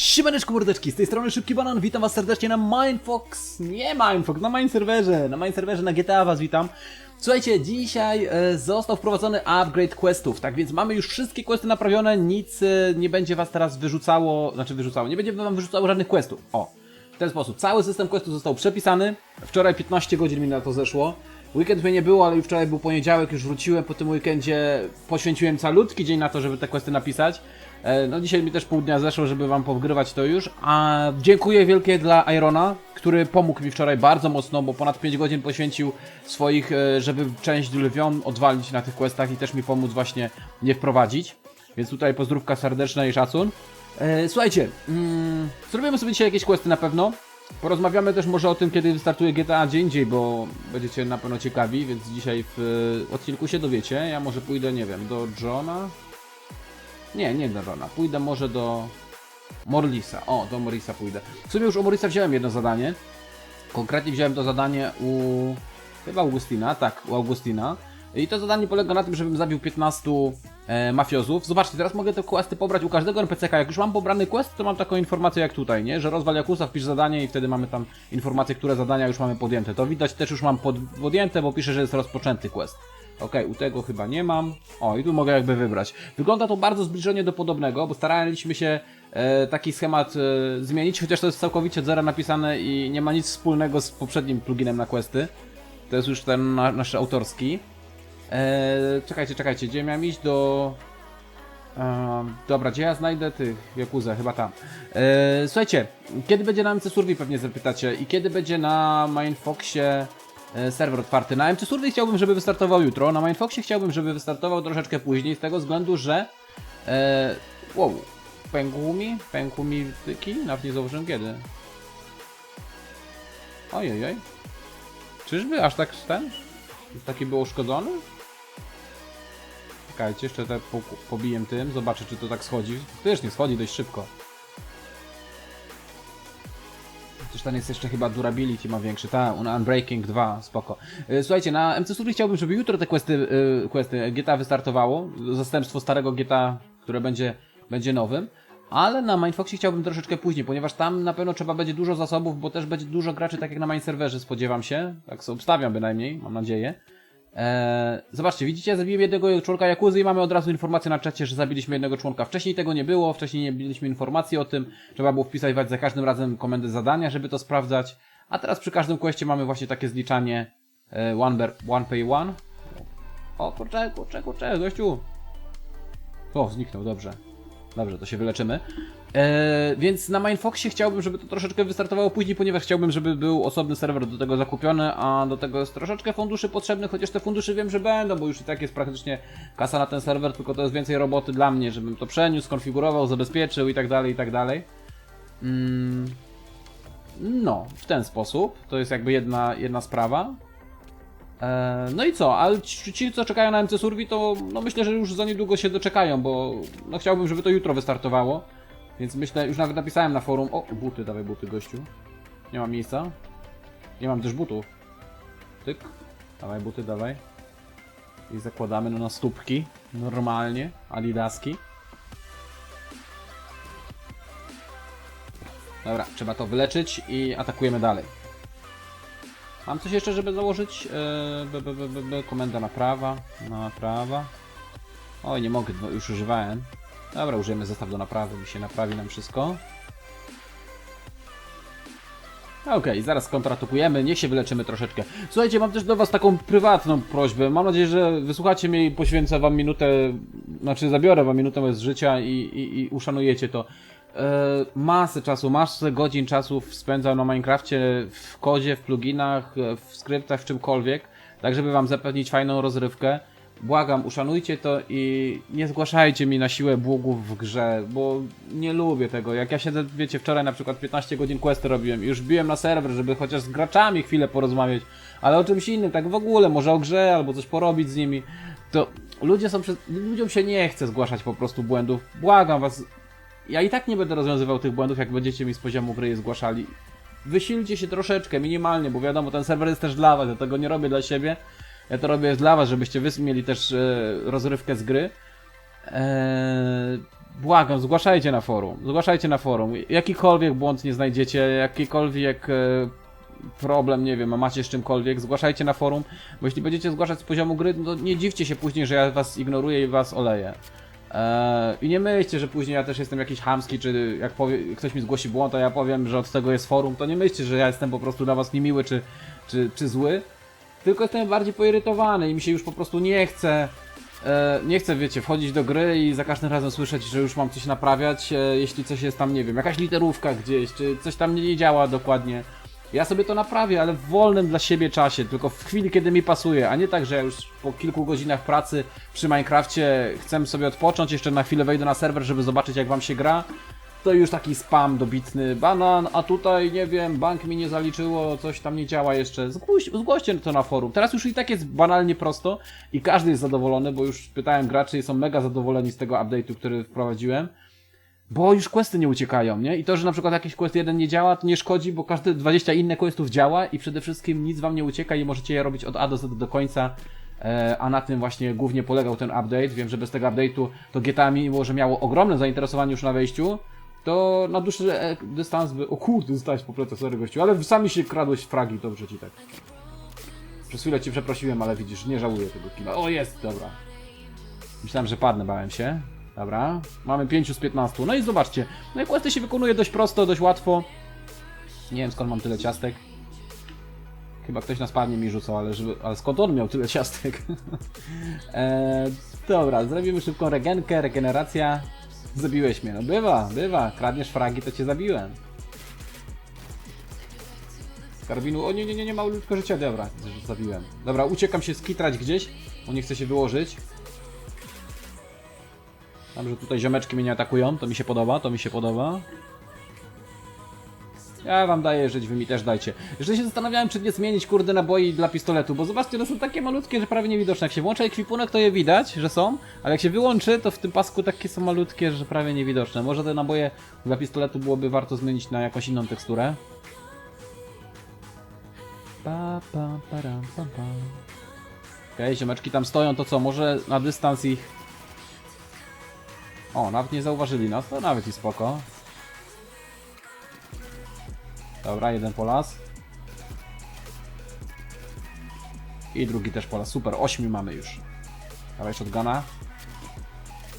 Siemaneczko mordeczki, z tej strony Szybki Banan, witam was serdecznie na Mindfox, nie Mindfox, na main serwerze, na main serwerze na GTA was witam. Słuchajcie, dzisiaj e, został wprowadzony upgrade questów, tak więc mamy już wszystkie questy naprawione, nic e, nie będzie was teraz wyrzucało, znaczy wyrzucało, nie będzie wam wyrzucało żadnych questów, o. W ten sposób, cały system questów został przepisany, wczoraj 15 godzin mi na to zeszło. Weekend mnie nie było, ale już wczoraj był poniedziałek, już wróciłem po tym weekendzie, poświęciłem calutki dzień na to, żeby te questy napisać. E, No dzisiaj mi też pół dnia zeszło, żeby wam powgrywać to już. A dziękuję wielkie dla Irona, który pomógł mi wczoraj bardzo mocno, bo ponad 5 godzin poświęcił swoich, e, żeby część lwią odwalić na tych questach i też mi pomóc właśnie nie wprowadzić. Więc tutaj pozdrówka serdeczna i szacun. E, słuchajcie, mm, zrobimy sobie dzisiaj jakieś questy na pewno. Porozmawiamy też może o tym, kiedy wystartuje GTA gdzie indziej, bo będziecie na pewno ciekawi, więc dzisiaj w odcinku się dowiecie. Ja może pójdę, nie wiem, do Johna. Nie, nie do Johna. Pójdę może do Morlisa. O, do Morlisa pójdę. W sumie już u Morlisa wziąłem jedno zadanie. Konkretnie wziąłem to zadanie u chyba Augustina, tak, u Augustina. I to zadanie polega na tym, żebym zabił 15 e, mafiozów. Zobaczcie, teraz mogę te questy pobrać u każdego NPC-ka. Jak już mam pobrany quest, to mam taką informację jak tutaj, nie? Że rozwal Jakusa, wpisz zadanie i wtedy mamy tam informację, które zadania już mamy podjęte. To widać też już mam pod, podjęte, bo pisze, że jest rozpoczęty quest. Okej, u tego chyba nie mam. O, i tu mogę jakby wybrać. Wygląda to bardzo zbliżenie do podobnego, bo staraliśmy się e, taki schemat e, zmienić, chociaż to jest całkowicie zero napisane i nie ma nic wspólnego z poprzednim pluginem na questy. To jest już ten na, nasz autorski. E, czekajcie, czekajcie, gdzie miałem iść do... Ehm, dobra, gdzie ja znajdę tych Jakuzę? Chyba tam. E, słuchajcie, kiedy będzie na MC Survey pewnie zapytacie i kiedy będzie na Mindfoxie e, serwer otwarty. Na MC Survey chciałbym, żeby wystartował jutro, na Mindfoxie chciałbym, żeby wystartował troszeczkę później, z tego względu, że... E, wow, pękł mi? Pękł mi tyki? Nawet nie zauważyłem kiedy. Ojej, Czyżby aż tak ten? Taki był uszkodzony? Czekajcie, jeszcze tak po, pobiję tym, zobaczę czy to tak schodzi. Też nie schodzi dość szybko. Przecież ten jest jeszcze chyba durability ma większy, ta, Unbreaking 2, spoko. Y, Słuchajcie, na MC Survey chciałbym, żeby jutro te questy, y, questy GTA wystartowało, zastępstwo starego GTA, które będzie, będzie nowym. Ale na Mindfoxie chciałbym troszeczkę później, ponieważ tam na pewno trzeba będzie dużo zasobów, bo też będzie dużo graczy, tak jak na main serwerze, spodziewam się. Tak sobie obstawiam bynajmniej, mam nadzieję. Eee, zobaczcie, widzicie, zabiłem jednego członka Jakuzy i mamy od razu informację na czacie, że zabiliśmy jednego członka. Wcześniej tego nie było, wcześniej nie mieliśmy informacji o tym. Trzeba było wpisywać za każdym razem komendę zadania, żeby to sprawdzać. A teraz przy każdym questie mamy właśnie takie zliczanie e, one, ber, one pay one. O, kurczę, kurczę, kurczę, gościu. O, zniknął, dobrze. Dobrze, to się wyleczymy. Eee, więc na Mindfoxie chciałbym, żeby to troszeczkę wystartowało później, ponieważ chciałbym, żeby był osobny serwer do tego zakupiony, a do tego jest troszeczkę funduszy potrzebnych, chociaż te fundusze wiem, że będą, bo już i tak jest praktycznie kasa na ten serwer, tylko to jest więcej roboty dla mnie, żebym to przeniósł, skonfigurował, zabezpieczył i tak dalej, i tak dalej. Mm. No, w ten sposób. To jest jakby jedna, jedna sprawa. Eee, No i co, ale ci, ci, co czekają na MC Survey, to no myślę, że już za niedługo się doczekają, bo no chciałbym, żeby to jutro wystartowało. Więc myślę, już nawet napisałem na forum. O, buty, dawaj buty, gościu. Nie mam miejsca. Nie mam też butów. Tyk. Dawaj buty, dawaj. I zakładamy no na stópki. Normalnie. Adidaski. Dobra, trzeba to wyleczyć i atakujemy dalej. Mam coś jeszcze, żeby założyć? Eee, b, b, b, komenda naprawa. Naprawa. Oj, nie mogę, bo już używałem. Dobra, użyjemy zestaw do naprawy, mi się naprawi nam wszystko. Okej, zaraz kontratukujemy, niech się wyleczymy troszeczkę. Słuchajcie, mam też do Was taką prywatną prośbę. Mam nadzieję, że wysłuchacie mnie i poświęcę Wam minutę, znaczy zabiorę Wam minutę z życia i, i, i uszanujecie to. E, masę czasu, masę godzin czasów spędzam na Minecrafcie, w kodzie, w pluginach, e, w skryptach, w czymkolwiek, tak żeby Wam zapewnić fajną rozrywkę. Błagam, uszanujcie to i nie zgłaszajcie mi na siłę błogów w grze, bo nie lubię tego. Jak ja siedzę, wiecie, wczoraj na przykład 15 godzin questy robiłem i już biłem na serwer, żeby chociaż z graczami chwilę porozmawiać, ale o czymś innym, tak w ogóle, może o grze albo coś porobić z nimi, to ludzie są, przez... ludziom się nie chce zgłaszać po prostu błędów. Błagam was, ja i tak nie będę rozwiązywał tych błędów, jak będziecie mi z poziomu gry je zgłaszali. Wysilcie się troszeczkę, minimalnie, bo wiadomo, ten serwer jest też dla was, ja tego nie robię dla siebie. Ja to robię dla was, żebyście wy mieli też e, rozrywkę z gry. Eee, błagam, zgłaszajcie na forum, zgłaszajcie na forum. Jakikolwiek błąd nie znajdziecie, jakikolwiek e, problem, nie wiem, a macie z czymkolwiek, zgłaszajcie na forum, bo jeśli będziecie zgłaszać z poziomu gry, no to nie dziwcie się później, że ja was ignoruję i was oleję. Eee, I nie myślcie, że później ja też jestem jakiś chamski, czy jak powie, ktoś mi zgłosi błąd, a ja powiem, że od tego jest forum, to nie myślcie, że ja jestem po prostu dla was niemiły, czy, czy, czy zły. Tylko jestem bardziej poirytowany i mi się już po prostu nie chce. E, nie chcę, wiecie, wchodzić do gry i za każdym razem słyszeć, że już mam coś naprawiać, e, jeśli coś jest tam, nie wiem, jakaś literówka gdzieś, czy coś tam nie działa dokładnie. Ja sobie to naprawię, ale w wolnym dla siebie czasie, tylko w chwili, kiedy mi pasuje, a nie tak, że ja już po kilku godzinach pracy przy Minecrafcie chcę sobie odpocząć, jeszcze na chwilę wejdę na serwer, żeby zobaczyć jak wam się gra. To już taki spam dobitny, banan, a tutaj, nie wiem, bank mi nie zaliczyło, coś tam nie działa jeszcze. Zgłoś, zgłoście to na forum. Teraz już i tak jest banalnie prosto i każdy jest zadowolony, bo już pytałem graczy i są mega zadowoleni z tego update'u, który wprowadziłem. Bo już questy nie uciekają, nie? I to, że na przykład jakiś quest jeden nie działa, to nie szkodzi, bo każde 20 inne questów działa i przede wszystkim nic wam nie ucieka i możecie je robić od A do Z do końca. E, a na tym właśnie głównie polegał ten update. Wiem, że bez tego update'u to GTA mimo, że miało ogromne zainteresowanie już na wejściu, to na dłuższy e, dystans by... O kurde, zostałeś po plecach, sorry gościu, ale sami się kradłeś fragi, dobrze ci tak. Przez chwilę cię przeprosiłem, ale widzisz, nie żałuję tego killa. O, jest, dobra. Myślałem, że padnę, bałem się. Dobra, mamy 5 z 15. No i zobaczcie, no i questy się wykonuje dość prosto, dość łatwo. Nie wiem skąd mam tyle ciastek. Chyba ktoś na spadnie mi rzucał, ale, żeby, ale skąd on miał tyle ciastek? eee, dobra, zrobimy szybką regenkę, regeneracja. Zabiłeś mnie, no bywa, bywa. Kradniesz fragi, to cię zabiłem. Z Karabinu, o nie, nie, nie, nie, malutko życia, dobra, zabiłem. Dobra, uciekam się skitrać gdzieś, bo nie chcę się wyłożyć. Tam, że tutaj ziomeczki mnie nie atakują, to mi się podoba, to mi się podoba. Ja wam daję żyć, wy mi też dajcie. Jeszcze się zastanawiałem, czy nie zmienić kurde naboi dla pistoletu, bo zobaczcie, one są takie malutkie, że prawie niewidoczne. Jak się włącza ekwipunek, to je widać, że są, ale jak się wyłączy, to w tym pasku takie są malutkie, że prawie niewidoczne. Może te naboje dla pistoletu byłoby warto zmienić na jakąś inną teksturę. Pa, pa, param, pam, pam. Okej, ziomeczki tam stoją, to co, może na dystans ich o, nawet nie zauważyli nas, to nawet i spoko. Dobra, jeden polas. I drugi też polas. Super, ośmiu mamy już. Dawaj shotguna.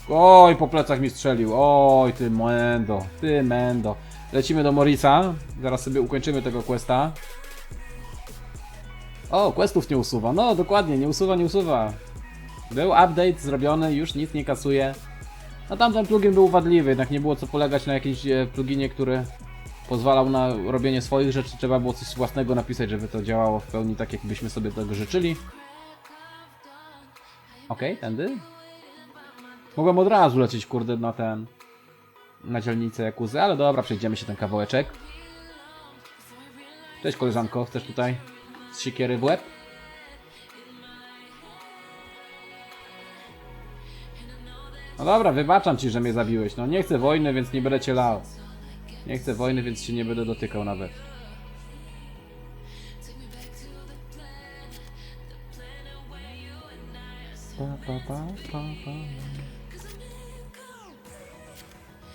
Oj, po plecach mi strzelił. Oj, ty mendo, ty mendo. Lecimy do Morisa. Zaraz sobie ukończymy tego questa. O, questów nie usuwa. No, dokładnie, nie usuwa, nie usuwa. Był update zrobiony, już nic nie kasuje. No tamten plugin był wadliwy, jednak nie było co polegać na jakimś e, pluginie, który pozwalał na robienie swoich rzeczy. Trzeba było coś własnego napisać, żeby to działało w pełni tak, jakbyśmy sobie tego życzyli. Okej, tędy. Mogłem od razu lecieć, kurde, na ten... Na dzielnicę Jakuzy, ale dobra, przejdziemy się ten kawałeczek. Cześć koleżanko, chcesz tutaj z siekiery w łeb? No dobra, wybaczam ci, że mnie zabiłeś. No nie chcę wojny, więc nie będę cię lał. Nie chcę wojny, więc się nie będę dotykał nawet.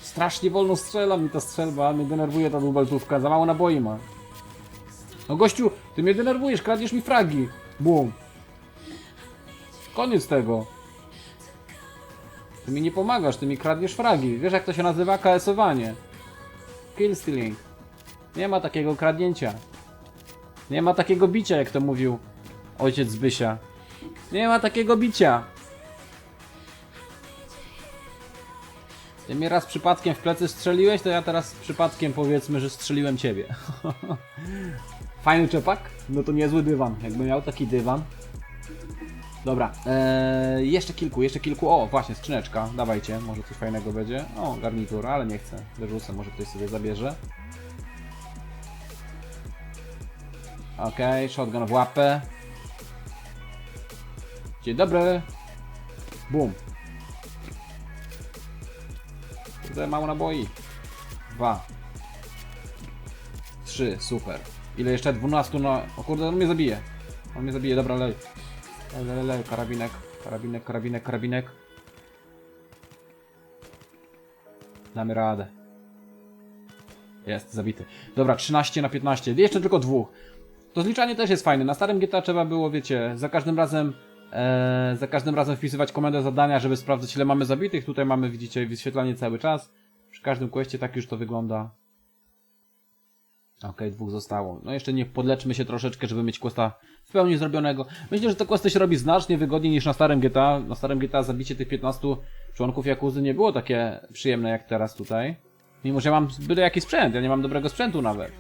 Strasznie wolno strzela mi ta strzelba, mnie denerwuje ta dubeltówka, za mało naboi ma. No gościu, ty mnie denerwujesz, kradniesz mi fragi. Bum. Koniec tego. Ty mi nie pomagasz, ty mi kradniesz fragi. Wiesz jak to się nazywa? KS-owanie. Kill stealing. Nie ma takiego kradnięcia. Nie ma takiego bicia, jak to mówił ojciec Zbysia. Nie ma takiego bicia. Ty mnie raz przypadkiem w plecy strzeliłeś, to ja teraz przypadkiem powiedzmy, że strzeliłem ciebie. Fajny czepak? No to niezły dywan. Jakby miał taki dywan, Dobra, eee, jeszcze kilku, jeszcze kilku. O, właśnie, skrzyneczka. Dawajcie, może coś fajnego będzie. O, garnitur, ale nie chcę. Wyrzucę, może ktoś sobie zabierze. Okej, okay, shotgun w łapę. Dzień dobry. Bum. Kurde, mało naboi. Dwa. Trzy, super. Ile jeszcze? 12 na... O kurde, on mnie zabije. On mnie zabije, dobra, lej. Lej, karabinek, karabinek, karabinek, karabinek. Damy radę. Jest, zabity. Dobra, 13 na 15. Jeszcze tylko dwóch. To zliczanie też jest fajne. Na starym GTA trzeba było, wiecie, za każdym razem e, za każdym razem wpisywać komendę zadania, żeby sprawdzić ile mamy zabitych. Tutaj mamy, widzicie, wyświetlanie cały czas. Przy każdym questie tak już to wygląda. Okej, dwóch zostało. No jeszcze nie podleczmy się troszeczkę, żeby mieć questa w pełni zrobionego. Myślę, że te questy się robi znacznie wygodniej niż na starym GTA. Na starym GTA zabicie tych 15 członków Jakuzy nie było takie przyjemne jak teraz tutaj. Mimo, że ja mam byle jaki sprzęt, ja nie mam dobrego sprzętu nawet.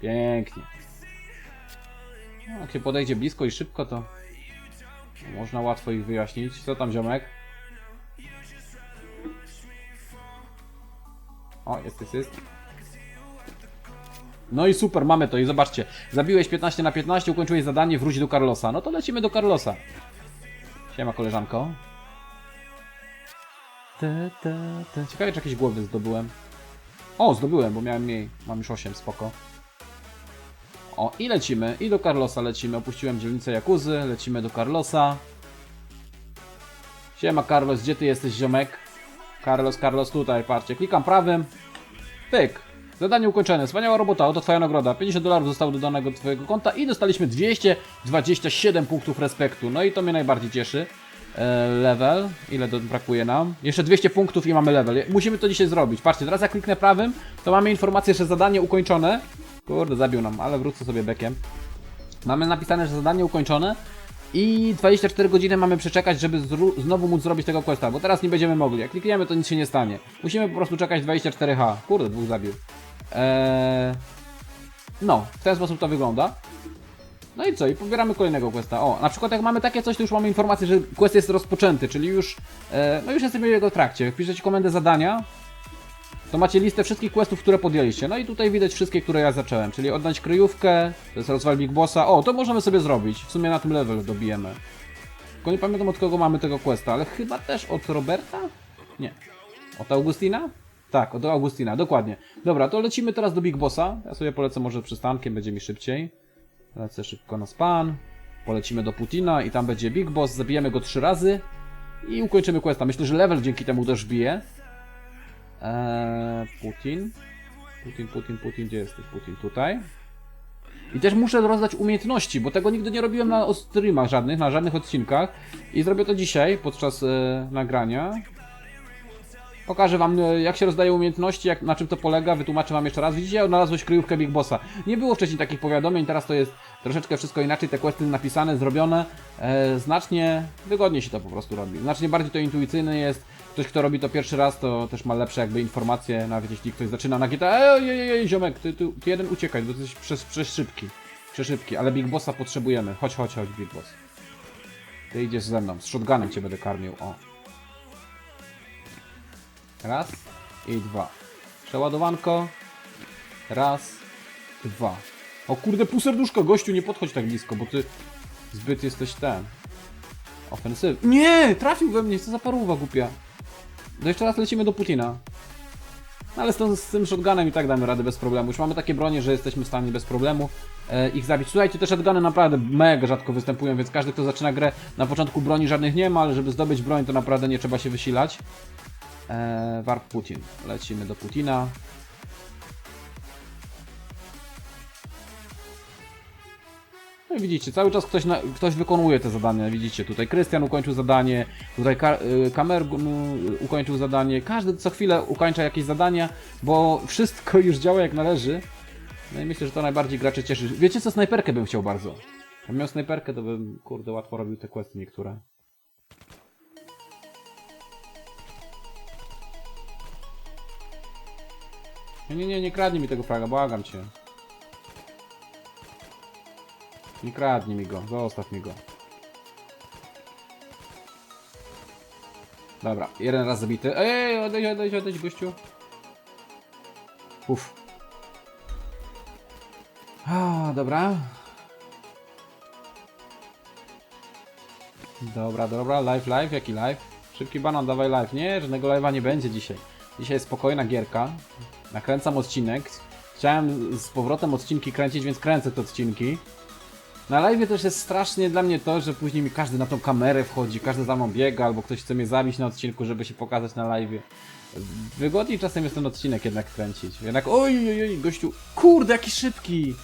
Pięknie. No, jak się podejdzie blisko i szybko, to można łatwo ich wyjaśnić. Co tam, ziomek? O, jest, jest, jest. No i super, mamy to i zobaczcie. Zabiłeś 15 na 15, ukończyłeś zadanie, wróć do Carlosa. No to lecimy do Carlosa. Siema, koleżanko. Te, te, te. Ciekawe, czy jakieś głowy zdobyłem. O, zdobyłem, bo miałem mniej. Mam już 8, spoko. O, i lecimy. I do Carlosa lecimy. Opuściłem dzielnicę Jakuzy, lecimy do Carlosa. Siema, Carlos, gdzie ty jesteś, ziomek? Carlos, Carlos, tutaj, patrzcie. Klikam prawym. Pyk. Zadanie ukończone. Wspaniała robota, oto twoja nagroda. 50 dolarów zostało dodanego do twojego konta i dostaliśmy 227 punktów respektu. No i to mnie najbardziej cieszy. E, level. Ile do, brakuje nam? Jeszcze 200 punktów i mamy level. Musimy to dzisiaj zrobić. Patrzcie, teraz jak kliknę prawym, to mamy informację, że zadanie ukończone. Kurde, zabił nam, ale wrócę sobie bekiem. Mamy napisane, że zadanie ukończone i 24 godziny mamy przeczekać, żeby znowu móc zrobić tego questa, bo teraz nie będziemy mogli. Jak klikniemy, to nic się nie stanie. Musimy po prostu czekać 24H. Kurde, dwóch zabił. Eee... No, w ten sposób to wygląda. No i co? I pobieramy kolejnego questa. O, na przykład jak mamy takie coś, to już mamy informację, że quest jest rozpoczęty, czyli już, e, no już jesteśmy w jego trakcie. Jak piszecie komendę zadania, to macie listę wszystkich questów, które podjęliście. No i tutaj widać wszystkie, które ja zacząłem, czyli oddać kryjówkę, to jest rozwal Big Bossa. O, to możemy sobie zrobić. W sumie na tym level dobijemy. Tylko nie pamiętam od kogo mamy tego questa, ale chyba też od Roberta? Nie. Od Augustina? Tak, od Augustina, dokładnie. Dobra, to lecimy teraz do Big Bossa. Ja sobie polecę może przystankiem, będzie mi szybciej. Lecę szybko na span. Polecimy do Putina i tam będzie Big Boss. Zabijemy go trzy razy i ukończymy questa. Myślę, że level dzięki temu też bije. Eee, Putin. Putin, Putin, Putin, gdzie jesteś? Putin, tutaj. I też muszę rozdać umiejętności, bo tego nigdy nie robiłem na streamach żadnych, na żadnych odcinkach. I zrobię to dzisiaj, podczas e, nagrania. Pokażę wam, e, jak się rozdaje umiejętności, jak, na czym to polega, wytłumaczę wam jeszcze raz. Widzicie, odnalazłeś kryjówkę Big Bossa. Nie było wcześniej takich powiadomień, teraz to jest troszeczkę wszystko inaczej, te questy napisane, zrobione. E, znacznie wygodniej się to po prostu robi. Znacznie bardziej to intuicyjne jest. Ktoś, kto robi to pierwszy raz, to też ma lepsze jakby informacje, nawet jeśli ktoś zaczyna na GTA. Ej, ej, ej, ziomek, ty, ty, ty jeden uciekaj, bo jesteś przez, przez szybki. Przeszybki, ale Big Bossa potrzebujemy. Chodź, chodź, chodź, Big Boss. Ty idziesz ze mną, z shotgunem cię będę karmił, o. Raz i dwa. Przeładowanko. Raz, dwa. O kurde, pół gościu, nie podchodź tak blisko, bo ty zbyt jesteś ten. Ofensyw. Nie! Trafił we mnie, co za paruwa głupia. No jeszcze raz lecimy do Putina. No ale z, tą, z tym shotgunem i tak damy radę bez problemu. Już mamy takie bronie, że jesteśmy w stanie bez problemu e, ich zabić. Słuchajcie, te shotguny naprawdę mega rzadko występują, więc każdy, kto zaczyna grę, na początku broni żadnych nie ma, ale żeby zdobyć broń, to naprawdę nie trzeba się wysilać. E, Warp Putin. Lecimy do Putina. No i widzicie, cały czas ktoś, na, ktoś wykonuje te zadania, widzicie, tutaj Krystian ukończył zadanie, tutaj Ka y, Kamer y, ukończył zadanie, każdy co chwilę ukończa jakieś zadania, bo wszystko już działa jak należy. No i myślę, że to najbardziej graczy cieszy. Wiecie co, snajperkę bym chciał bardzo. Jakbym miał snajperkę, to bym, kurde, łatwo robił te questy niektóre. Nie, nie, nie, nie kradnij mi tego fraga, błagam cię. Nie kradnij mi go, zostaw mi go. Dobra, jeden raz zabity. Ej, odejdź, odejdź, odejdź, gościu. Uff. A, dobra. Dobra, dobra, live, live, jaki live? Szybki banan, dawaj live. Nie, żadnego live'a nie będzie dzisiaj. Dzisiaj spokojna gierka. Nakręcam odcinek. Chciałem z powrotem odcinki kręcić, więc kręcę te odcinki. Na live też jest strasznie dla mnie to, że później mi każdy na tą kamerę wchodzi, każdy za mną biega, albo ktoś chce mnie zabić na odcinku, żeby się pokazać na live. Wygodniej czasem jest ten odcinek jednak kręcić. Jednak oj, oj, oj, gościu, kurde, jaki szybki!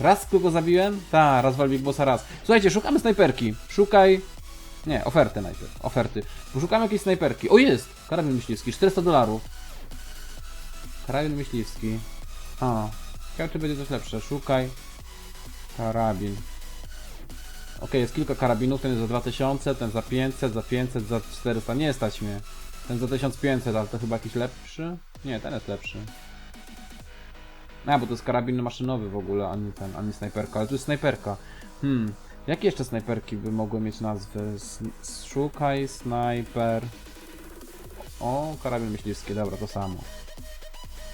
Raz kogo zabiłem? Ta, raz wal Big Bossa raz. Słuchajcie, szukamy snajperki. Szukaj... Nie, oferty najpierw. Oferty. Poszukamy jakiejś snajperki. O, jest! Karabin myśliwski, 400 dolarów. Karabin myśliwski. A, ciekawe czy będzie coś lepsze. Szukaj. Karabin. Ok, jest kilka karabinów, ten jest za 2000, ten za 500, za 500, za 400. Nie stać mnie. Ten za 1500, ale to chyba jakiś lepszy? Nie, ten jest lepszy. A, bo to jest karabin maszynowy w ogóle, ani ten, ani snajperka, ale tu jest snajperka. Hmm, jakie jeszcze snajperki by mogły mieć nazwy? Szukaj, snajper... O, karabin myśliwski, dobra, to samo.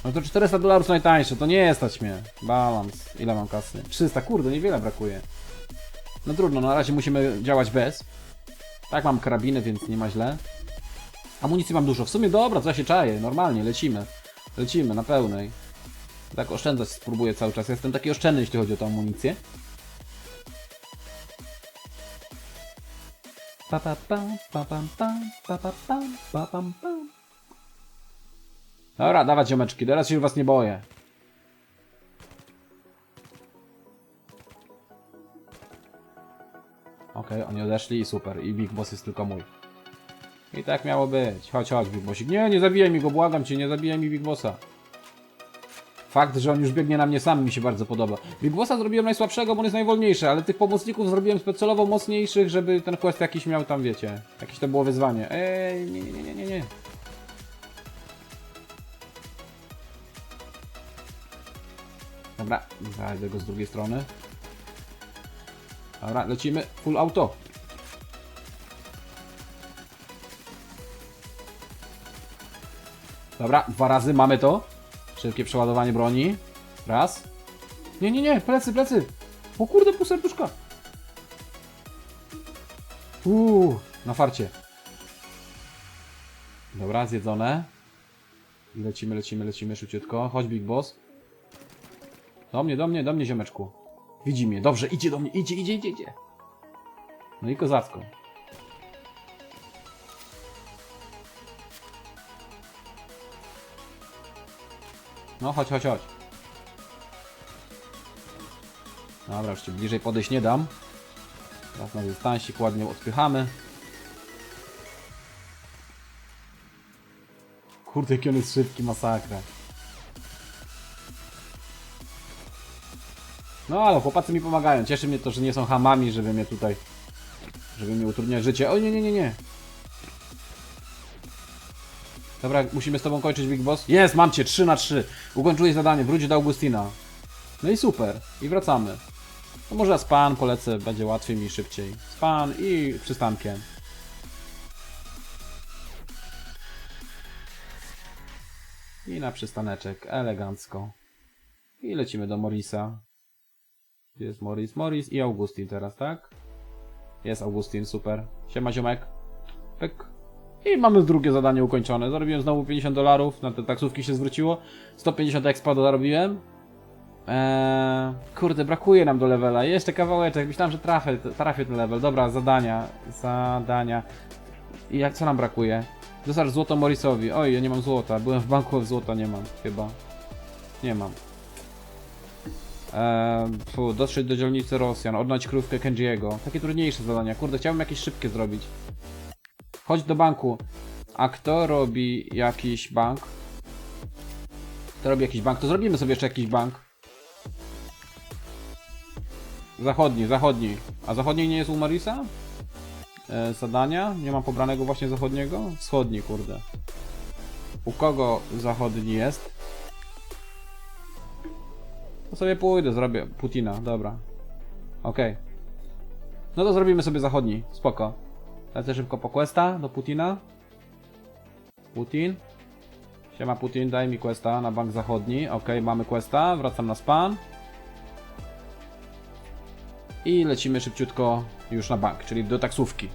No to 400 dolarów najtańsze, to nie jest stać mnie. Balans, ile mam kasy? 300, kurde, niewiele brakuje. No trudno, na razie musimy działać bez. Tak, mam karabiny, więc nie ma źle. Amunicji mam dużo. W sumie dobra, co ja się czaję, normalnie, lecimy. Lecimy, na pełnej. Tak oszczędzać spróbuję cały czas. Jestem taki oszczędny, jeśli chodzi o tę amunicję. Pa, pa, pam, pa, pam, pam, pa, pa, pam, pa, pam, pam. Dobra, dawać ziomeczki, teraz się was nie boję. Okej, oni odeszli i super. I Big Boss jest tylko mój. I tak miało być. Chodź, chodź, Big Bossik. Nie, nie zabijaj mi go, błagam cię, nie zabijaj mi Big Bossa. Fakt, że on już biegnie na mnie sam mi się bardzo podoba. Big Bossa zrobiłem najsłabszego, bo on jest najwolniejszy, ale tych pomocników zrobiłem specjalowo mocniejszych, żeby ten quest jakiś miał tam, wiecie. Jakieś to było wyzwanie. Ej, nie, nie, nie, nie, nie, Dobra, zajdę go z drugiej strony. Dobra, lecimy. Full auto. Dobra, dwa razy mamy to. Szybkie przeładowanie broni. Raz. Nie, nie, nie, plecy, plecy. O kurde, pół serduszka. Uuu, na farcie. Dobra, zjedzone. Lecimy, lecimy, lecimy szybciutko. Chodź, Big Boss. Do mnie, do mnie, do mnie, ziomeczku. Widzi mnie, dobrze, idzie do mnie, idzie, idzie, idzie, idzie. No i kozacko. No, chodź, chodź, chodź. Dobra, już ci bliżej podejść nie dam. Teraz na dystansik ładnie odpychamy. Kurde, jaki on jest szybki, masakra. No ale chłopacy mi pomagają. Cieszy mnie to, że nie są hamami, żeby mnie tutaj... Żeby mi utrudniać życie. O nie, nie, nie, nie. Dobra, musimy z tobą kończyć Big Boss. Jest, mam cię, 3 na 3. Ukończyłeś zadanie, wróć do Augustina. No i super. I wracamy. No może span polecę, będzie łatwiej mi szybciej. Span i przystankiem. I na przystaneczek, elegancko. I lecimy do Morisa. Jest Morris? Morris i Augustin teraz, tak? Jest Augustin, super. Siema ziomek. Pyk. I mamy drugie zadanie ukończone. Zarobiłem znowu 50 dolarów, na te taksówki się zwróciło. 150 expa zarobiłem. Eee, kurde, brakuje nam do levela. Jeszcze kawałeczek. Myślałem, że trafię, trafię ten level. Dobra, zadania. Zadania. I jak co nam brakuje? Dostarcz złoto Morrisowi. Oj, ja nie mam złota. Byłem w banku, w złota nie mam. Chyba. Nie mam. Eee, fu, dotrzeć do dzielnicy Rosjan, odnać krówkę Kenjiego. Takie trudniejsze zadania. Kurde, chciałbym jakieś szybkie zrobić. Chodź do banku. A kto robi jakiś bank? Kto robi jakiś bank? To zrobimy sobie jeszcze jakiś bank. Zachodni, zachodni. A zachodni nie jest u Marisa? E, zadania? Nie mam pobranego właśnie zachodniego? Wschodni, kurde. U kogo zachodni jest? To sobie pójdę, zrobię Putina, dobra. Okej. No to zrobimy sobie zachodni, spoko. Lecę szybko po questa do Putina. Putin. Siema Putin, daj mi questa na bank zachodni. Okej, mamy questa, wracam na span. I lecimy szybciutko już na bank, czyli do taksówki.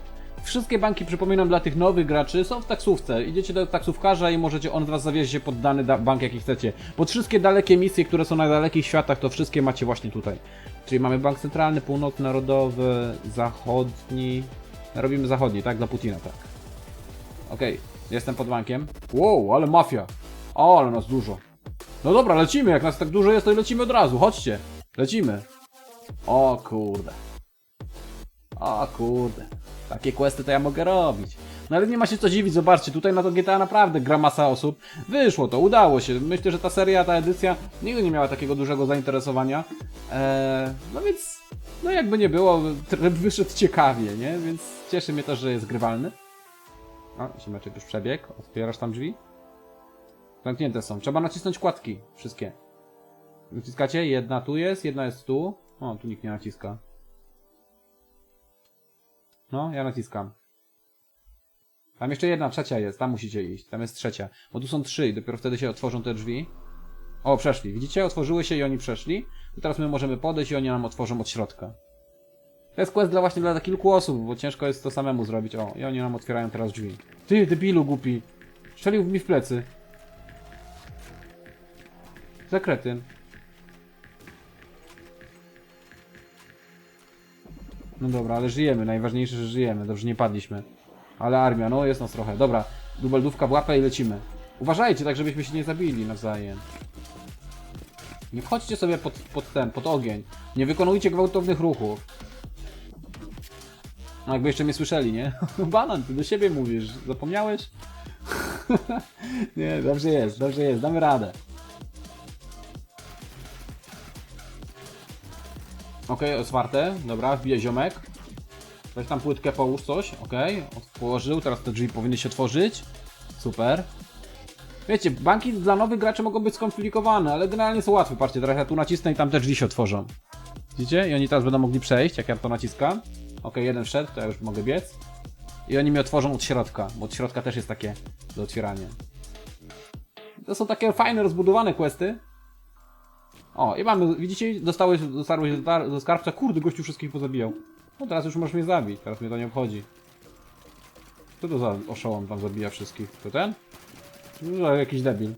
Wszystkie banki, przypominam, dla tych nowych graczy są w taksówce. Idziecie do taksówkarza i możecie, on was się pod dany da- bank, jaki chcecie. Bo wszystkie dalekie misje, które są na dalekich światach, to wszystkie macie właśnie tutaj. Czyli mamy bank centralny, północny, narodowy, zachodni. Robimy zachodni, tak? Dla Putina, tak. Okej, jestem pod bankiem. Wow, ale mafia. O, ale nas dużo. No dobra, lecimy. Jak nas tak dużo jest, to lecimy od razu. Chodźcie. Lecimy. O kurde. O kurde. Takie questy to ja mogę robić. No ale nie ma się co dziwić, zobaczcie, tutaj na to GTA naprawdę gra masa osób. Wyszło to, udało się. Myślę, że ta seria, ta edycja nigdy nie miała takiego dużego zainteresowania. Eee, no więc, no jakby nie było, tryb wyszedł ciekawie, nie? Więc cieszy mnie też, że jest grywalny. O, ziemeczek już przebiegł. Otwierasz tam drzwi? Zamknięte są. Trzeba nacisnąć kładki. Wszystkie. Naciskacie? Jedna tu jest, jedna jest tu. O, tu nikt nie naciska. No, ja naciskam. Tam jeszcze jedna, trzecia jest. Tam musicie iść. Tam jest trzecia. Bo tu są trzy i dopiero wtedy się otworzą te drzwi. O, przeszli. Widzicie? Otworzyły się i oni przeszli. I teraz my możemy podejść i oni nam otworzą od środka. To jest quest dla właśnie dla kilku osób, bo ciężko jest to samemu zrobić. O, i oni nam otwierają teraz drzwi. Ty, debilu głupi. Strzelił mi w plecy. Zakretyn. No dobra, ale żyjemy. Najważniejsze, że żyjemy. Dobrze, nie padliśmy. Ale armia, no jest nas trochę. Dobra, dubeldówka w łapę i lecimy. Uważajcie, tak żebyśmy się nie zabili nawzajem. Nie wchodźcie sobie pod, pod ten, pod ogień. Nie wykonujcie gwałtownych ruchów. No jakby jeszcze mnie słyszeli, nie? Banan, ty do siebie mówisz. Zapomniałeś? nie, dobrze jest, dobrze jest, damy radę. Okej, otwarte. Dobra, wbije ziomek. Weź tam płytkę, połóż coś. Okej, położył. Teraz te drzwi powinny się otworzyć. Super. Wiecie, banki dla nowych graczy mogą być skomplikowane, ale generalnie są łatwe. Patrzcie, teraz ja tu nacisnę i tam te drzwi się otworzą. Widzicie? I oni teraz będą mogli przejść, jak ja to naciskam. Okej, jeden wszedł, to ja już mogę biec. I oni mi otworzą od środka, bo od środka też jest takie do otwierania. To są takie fajne, rozbudowane questy. O, i mamy, widzicie, dostałeś, dotarłeś do, do skarbca, kurde, gościu wszystkich pozabijał. No teraz już możesz mnie zabić, teraz mnie to nie obchodzi. Co to za oszołom tam zabija wszystkich? To ten? No, jakiś debil.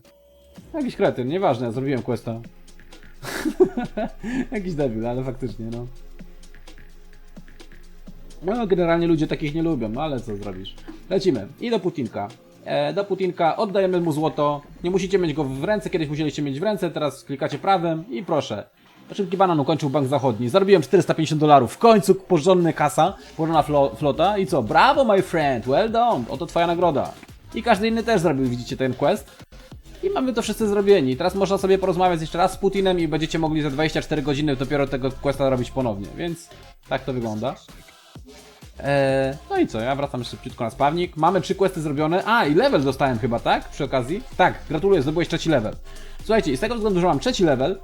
Jakiś kretyn, nieważne, zrobiłem questa. jakiś debil, ale faktycznie, no. No, generalnie ludzie takich nie lubią, no ale co zrobisz. Lecimy. I do Putinka. E, do Putinka oddajemy mu złoto. Nie musicie mieć go w ręce, kiedyś musieliście mieć w ręce, teraz klikacie prawem i proszę. Szybki banan ukończył Bank Zachodni. Zarobiłem 450 dolarów. W końcu porządny kasa, porządna flo flota. I co? Brawo, my friend! Well done! Oto twoja nagroda. I każdy inny też zrobił, widzicie, ten quest. I mamy to wszyscy zrobieni. Teraz można sobie porozmawiać jeszcze raz z Putinem i będziecie mogli za 24 godziny dopiero tego questa robić ponownie. Więc tak to wygląda. Eee, no i co, ja wracam szybciutko na spawnik. Mamy trzy questy zrobione. A, i level dostałem chyba, tak? Przy okazji. Tak, gratuluję, zdobyłeś trzeci level. Słuchajcie, i z tego względu, że mam trzeci level,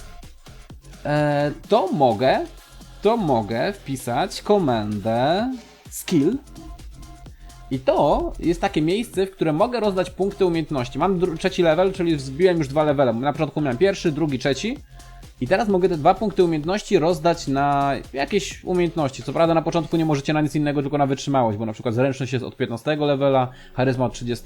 eee, to mogę, to mogę wpisać komendę skill. I to jest takie miejsce, w którym mogę rozdać punkty umiejętności. Mam trzeci level, czyli wzbiłem już dwa levele. Na początku miałem pierwszy, drugi, trzeci. I teraz mogę te dwa punkty umiejętności rozdać na jakieś umiejętności. Co prawda na początku nie możecie na nic innego, tylko na wytrzymałość, bo na przykład zręczność jest od 15 levela, charyzma od 30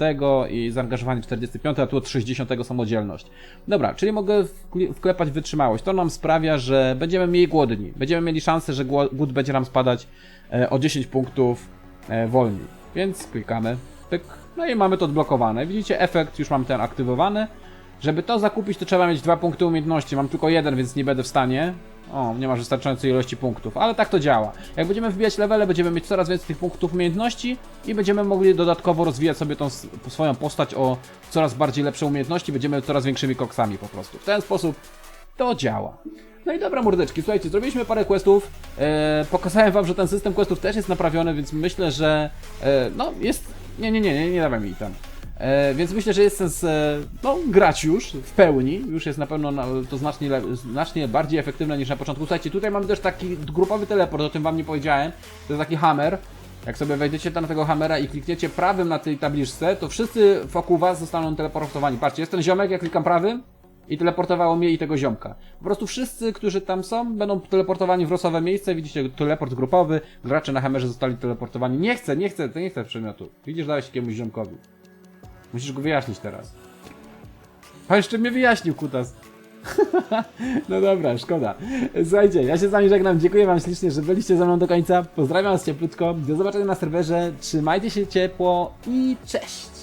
i zaangażowanie 45, a tu od 60 samodzielność. Dobra, czyli mogę wkle- wklepać wytrzymałość. To nam sprawia, że będziemy mniej głodni. Będziemy mieli szansę, że głód będzie nam spadać e, o 10 punktów e, wolniej. Więc klikamy, pyk, no i mamy to odblokowane. Widzicie, efekt już mam ten aktywowany. Żeby to zakupić, to trzeba mieć dwa punkty umiejętności. Mam tylko jeden, więc nie będę w stanie. O, nie masz wystarczającej ilości punktów, ale tak to działa. Jak będziemy wbijać levele, będziemy mieć coraz więcej tych punktów umiejętności i będziemy mogli dodatkowo rozwijać sobie tą swoją postać o coraz bardziej lepsze umiejętności. Będziemy coraz większymi koksami po prostu. W ten sposób to działa. No i dobra, mordeczki, słuchajcie, zrobiliśmy parę questów. E, pokazałem wam, że ten system questów też jest naprawiony, więc myślę, że e, no jest. Nie, nie, nie, nie, nie dawaj mi tam. E, więc myślę, że jest sens e, no, grać już w pełni. Już jest na pewno na, to znacznie, znacznie bardziej efektywne niż na początku. Słuchajcie, tutaj mamy też taki grupowy teleport, o tym wam nie powiedziałem. To jest taki hammer. Jak sobie wejdziecie tam na tego hamera i klikniecie prawym na tej tabliczce, to wszyscy wokół was zostaną teleportowani. Patrzcie, jest ten ziomek, ja klikam prawym I teleportowało mnie i tego ziomka. Po prostu wszyscy, którzy tam są, będą teleportowani w losowe miejsce. Widzicie, teleport grupowy. Gracze na Hammerze zostali teleportowani. Nie chcę, nie chcę, to nie chcę przedmiotu. Widzisz, dałeś jakiemuś ziomkowi. Musisz go wyjaśnić teraz. A jeszcze mnie wyjaśnił, kutas. no dobra, szkoda. Słuchajcie, ja się z wami żegnam. Dziękuję wam ślicznie, że byliście ze mną do końca. Pozdrawiam was cieplutko. Do zobaczenia na serwerze. Trzymajcie się ciepło i cześć!